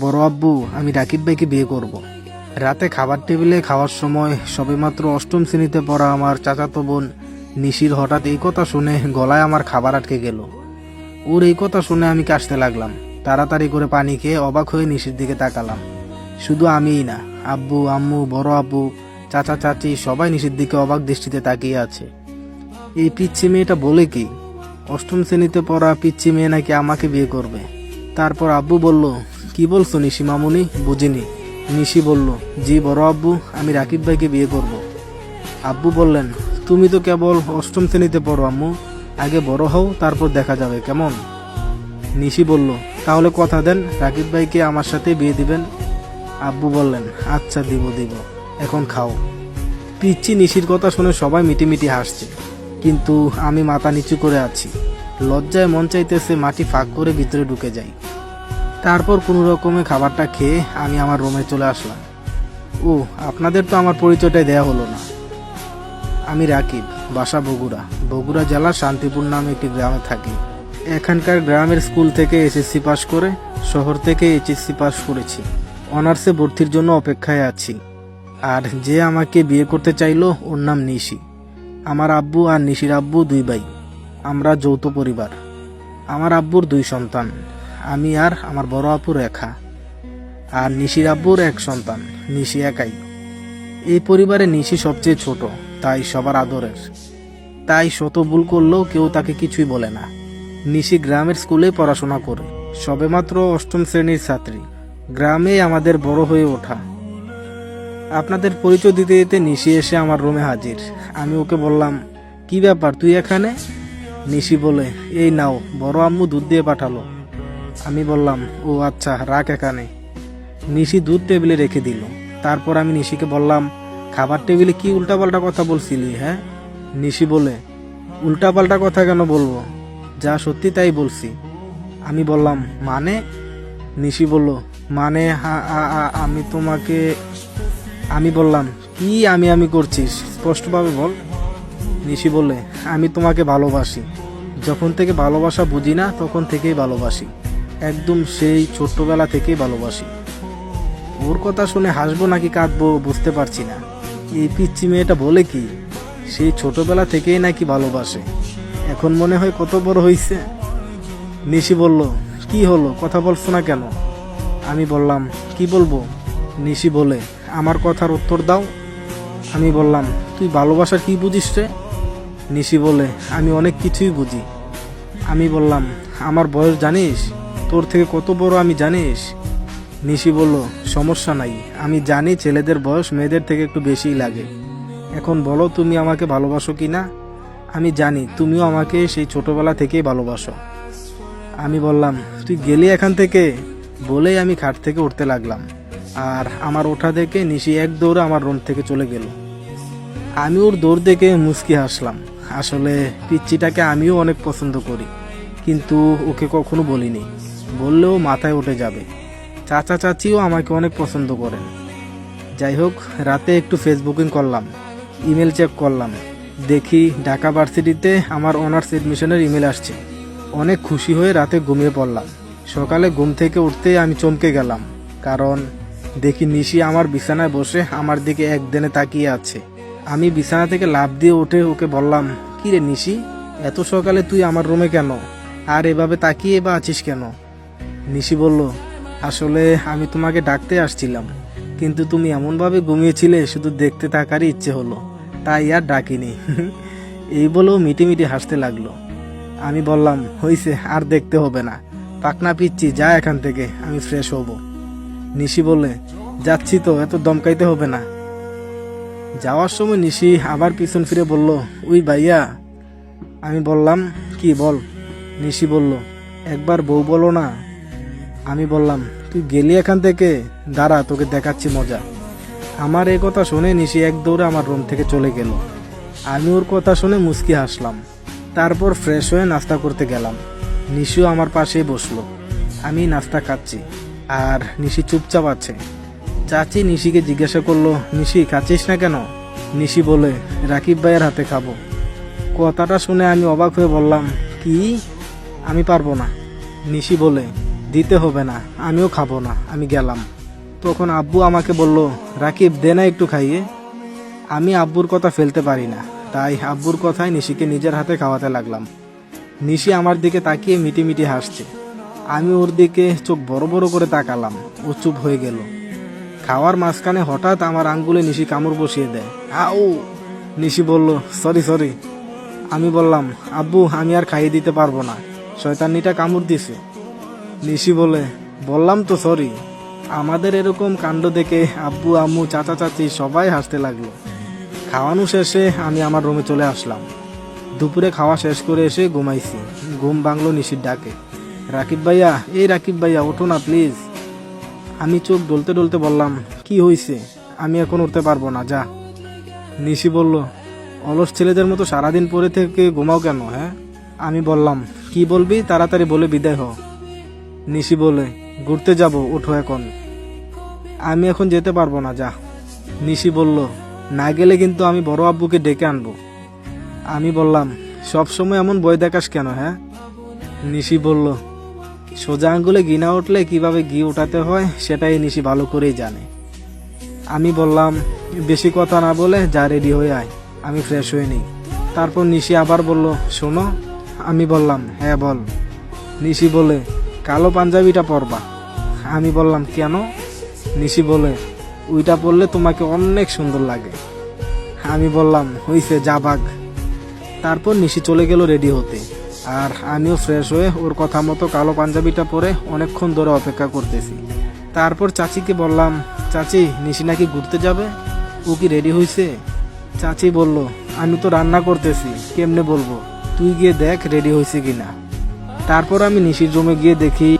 বড় আব্বু, আমি রাকিব ভাইকে বিয়ে করব। রাতে খাবার টেবিলে খাওয়ার সময় সবেমাত্র অষ্টম শ্রেণীতে পড়া আমার চাচাতো বোন নিশির হঠাৎ এই কথা শুনে গলায় আমার খাবার আটকে গেল। ওর এই কথা শুনে আমি কাশতে লাগলাম। তাড়াতাড়ি করে পানি খেয়ে অবাক হয়ে নিশির দিকে তাকালাম। শুধু আমিই না, আব্বু, আম্মু, বড় আব্বু, চাচা, চাচি সবাই নিশির দিকে অবাক দৃষ্টিতে তাকিয়ে আছে। এই পিচ্ছি মেয়েটা বলে কি? অষ্টম শ্রেণীতে পড়া পিচ্ছি মেয়ে নাকি আমাকে বিয়ে করবে? তারপর আব্বু বলল কি বলছো নিশি মামুনি? বুঝিনি। নিশি বলল, জি, বড় আব্বু, আমি রাকিব ভাইকে বিয়ে করব। আব্বু বললেন, তুমি তো কেবল অষ্টম শ্রেণীতে পড়ো আম্মু। আগে বড় হও, তারপর দেখা যাবে, কেমন? নিশি বলল, তাহলে কথা দেন, রাকিব ভাইকে আমার সাথে বিয়ে দিবেন। আব্বু বললেন আচ্ছা দিব দিব, এখন খাও। পিচ্ছি নিশির কথা শুনে সবাই মিটিমিটি হাসছে। কিন্তু আমি মাথা নিচু করে আছি। লজ্জায় মন চাইতেছে মাটি ফাঁক করে ভিতরে ঢুকে যাই। তারপর কোনো রকমে খাবারটা খেয়ে আমি আমার রুমে চলে আসলাম। ও, আপনাদের তো আমার পরিচয়টাই দেয়া হলো না। আমি রাকিব, বাসা বগুড়া। বগুড়া জেলার শান্তিপুর নামে একটি গ্রামে থাকি। এখানকার গ্রামের স্কুল থেকে এসএসসি পাশ করে শহর থেকে এইচএসসি পাশ করেছি। অনার্সে ভর্তির জন্য অপেক্ষায় আছি। আর যে আমাকে বিয়ে করতে চাইলো, ওর নাম নিশি। আমার আব্বু আর নিশির আব্বু দুই ভাই। আমরা যৌথ পরিবার। আমার আব্বুর দুই সন্তান। আমি আর আমার বড় আপু রেখা আর নিশির আব্বুর এক সন্তান, নিশি একাই। এই পরিবারে নিশি সবচেয়ে ছোট, তাই সবার আদরের। তাই শত ভুল করলেও কেউ তাকে কিছুই বলে না। নিশি গ্রামের স্কুলে পড়াশোনা করে, সবেমাত্র অষ্টম শ্রেণির ছাত্রী। গ্রামে আমাদের বড় হয়ে ওঠা। আপনাদের পরিচয় দিতে দিতে নিশি এসে আমার রুমে হাজির। আমি ওকে বললাম, কি ব্যাপার, তুই এখানে? নিশি বলে, এই নাও, বড় আম্মু দুধ দিয়ে পাঠালো। আমি বললাম, ও আচ্ছা রাখ এখানে নিশি দুধ টেবিলে রেখে দিল। তারপর আমি নিশিকে বললাম, খাবার টেবিলে কি উল্টাপাল্টা কথা বলছিলি হ্যাঁ? নিশি বলে, উল্টাপাল্টা কথা কেন বলব? যা সত্যি তাই বলছি। আমি বললাম মানে? নিশি বলল মানে আমি তোমাকে, আমি বললাম, কি আমি আমি করছিস? স্পষ্টভাবে বল। নিশি বলে আমি তোমাকে ভালোবাসি। যখন থেকে ভালোবাসা বুঝি না, তখন থেকেই ভালোবাসি। একদম সেই ছোট্টবেলা থেকেই ভালোবাসি। ওর কথা শুনে হাসবো নাকি কাঁদবো বুঝতে পারছি না। এই পিচ্ছি মেয়েটা বলে কি, সেই ছোটবেলা থেকেই নাকি ভালোবাসে। এখন মনে হয় কত বড় হইছে। নিশি বলল, কি হলো? কথা বলছো না কেন? আমি বললাম, কি বলব? নিশি বলে, আমার কথার উত্তর দাও। আমি বললাম, তুই ভালোবাসার কি বুঝিস রে? নিশি বলে, আমি অনেক কিছুই বুঝি। আমি বললাম, আমার বয়স জানিস? তোর থেকে কত বড় আমি জানিস? নিশি বলল, সমস্যা নাই। আমি জানি ছেলেদের বয়স মেয়েদের থেকে একটু বেশিই লাগে। এখন বলো, তুমি আমাকে ভালোবাসো কি না আমি জানি, তুমিও আমাকে সেই ছোটবেলা থেকেই ভালোবাসো। আমি বললাম, তুই গেলি এখান থেকে? বলেই আমি খাট থেকে উঠতে লাগলাম। আর আমার ওঠা দেখে নিশি এক দৌড়ে আমার রুম থেকে চলে গেল। আমি ওর দৌড় দেখে মুচকি হাসলাম। আসলে পিচ্চিটাকে আমিও অনেক পছন্দ করি, কিন্তু ওকে কখনো বলিনি। বললেও মাথায় উঠে যাবে। চাচা চাচিও আমাকে অনেক পছন্দ করেন। যাই হোক, রাতে একটু ফেসবুকিং করলাম ইমেল চেক করলাম। দেখি ঢাকা ভার্সিটিতে আমার অনার্স এডমিশনের ইমেল আসছে। অনেক খুশি হয়ে রাতে ঘুমিয়ে পড়লাম। সকালে ঘুম থেকে উঠতেই আমি চমকে গেলাম, কারণ দেখি নিশি আমার বিছানায় বসে আমার দিকে একদিনে তাকিয়ে আছে। আমি বিছানা থেকে লাফ দিয়ে উঠে ওকে বললাম কি রে নিশি, এত সকালে তুই আমার রুমে কেন? আর এভাবে তাকিয়ে বা আছিস কেন? নিশি বলল, আসলে আমি তোমাকে ডাকতে আসছিলাম, কিন্তু তুমি এমনভাবে ঘুমিয়েছিলে, শুধু দেখতে থাকারই ইচ্ছে হলো। তাই আর ডাকিনি। এই বলেও মিটি মিটি হাসতে লাগল। আমি বললাম, হইছে, আর দেখতে হবে না। পাকনা পিচ্ছি, যা এখান থেকে, আমি ফ্রেশ হব। নিশি বলে যাচ্ছি তো, এত দমকাইতে হবে না। যাওয়ার সময় নিশি আবার পিছন ফিরে বলল, উই ভাইয়া। আমি বললাম, কি বল? নিশি বলল, একবার বউ বলো না। আমি বললাম, তুই গেলি এখান থেকে? দাঁড়া, তোকে দেখাচ্ছি মজা। আমার এ কথা শুনে নিশি এক দৌড়ে আমার রুম থেকে চলে গেল। আমি ওর কথা শুনে মুচকি হাসলাম। তারপর ফ্রেশ হয়ে নাস্তা করতে গেলাম। নিশিও আমার পাশে বসল। আমি নাস্তা খাচ্ছি। আর নিশি চুপচাপ আছে। চাচি নিশিকে জিজ্ঞাসা করল, নিশি, খাচ্ছিস না কেন? নিশি বলে, রাকিব ভাইয়ের হাতে খাব। কথাটা শুনে আমি অবাক হয়ে বললাম, কি? আমি পারব না। নিশি বলে দিতে হবে না, আমিও খাব না, আমি গেলাম। তখন আব্বু আমাকে বলল, রাকিব, দে না একটু খাইয়ে। আমি আব্বুর কথা ফেলতে পারি না, তাই আব্বুর কথায় নিশিকে নিজের হাতে খাওয়াতে লাগলাম। নিশি আমার দিকে তাকিয়ে মিটি মিটি হাসছে। আমি ওর দিকে চোখ বড় বড় করে তাকালাম, ও চুপ হয়ে গেল। খাওয়ার মাঝখানে হঠাৎ আমার আঙ্গুলে নিশি কামড় বসিয়ে দেয়। আউ! নিশি বলল, সরি সরি। আমি বললাম, আব্বু, আমি আর খাইয়ে দিতে পারব না। শয়তানিটা কামড় দিছে। নিশি বলে, বললাম তো সরি আমাদের এরকম কাণ্ড দেখে আব্বু, আম্মু, চাচা, চাচি সবাই হাসতে লাগল। খাওয়ানো শেষে আমি আমার রুমে চলে আসলাম। দুপুরে খাওয়া শেষ করে এসে ঘুমাইছি। ঘুম বাংলো নিশির ডাকে। রাকিব ভাইয়া, এই রাকিব ভাইয়া, ওঠো না প্লিজ আমি চোখ ডলতে ডলতে বললাম, কি হয়েছে আমি এখন উঠতে পারব না, যা। নিশি বলল, অলস ছেলেদের মতো সারাদিন পরে থেকে ঘুমাও কেন হ্যাঁ? আমি বললাম, কি বলবি? তাড়াতাড়ি বলে বিদায় হ নিশি বলে, ঘুরতে যাব ওঠো এখন। আমি এখন যেতে পারব না, যা। নিশি বলল, না গেলে কিন্তু আমি বড় আব্বুকে ডেকে আনব। আমি বললাম, সব সময় এমন বই দেখাস কেন হ্যাঁ? নিশি বলল, সোজা আঙ্গুলে ঘি না উঠলে কীভাবে ঘি উঠাতে হয়, সেটাই নিশি ভালো করেই জানে। আমি বললাম, বেশি কথা না বলে যা রেডি হয়ে আয়, আমি ফ্রেশ হয়ে নিই। তারপর নিশি আবার বলল, শোনো। আমি বললাম হ্যাঁ বল। নিশি বলে কালো পাঞ্জাবিটা পরবা। আমি বললাম, কেন? নিশি বলে, ওইটা পরলে তোমাকে অনেক সুন্দর লাগে। আমি বললাম, হইছে, যা বাঘ তারপর নিশি চলে গেল রেডি হতে। আর আমিও ফ্রেশ হয়ে ওর কথা মতো কালো পাঞ্জাবিটা পরে অনেকক্ষণ ধরে অপেক্ষা করতেছি। তারপর চাচিকে বললাম, চাচি, নিশি নাকি ঘুরতে যাবে? ও কি রেডি হয়েছে চাচি বলল, আমি তো রান্না করতেছি, কেমনে বলব? তুই গিয়ে দেখ রেডি হয়েছে কিনা। তারপর আমি নিশির রুমে গিয়ে দেখি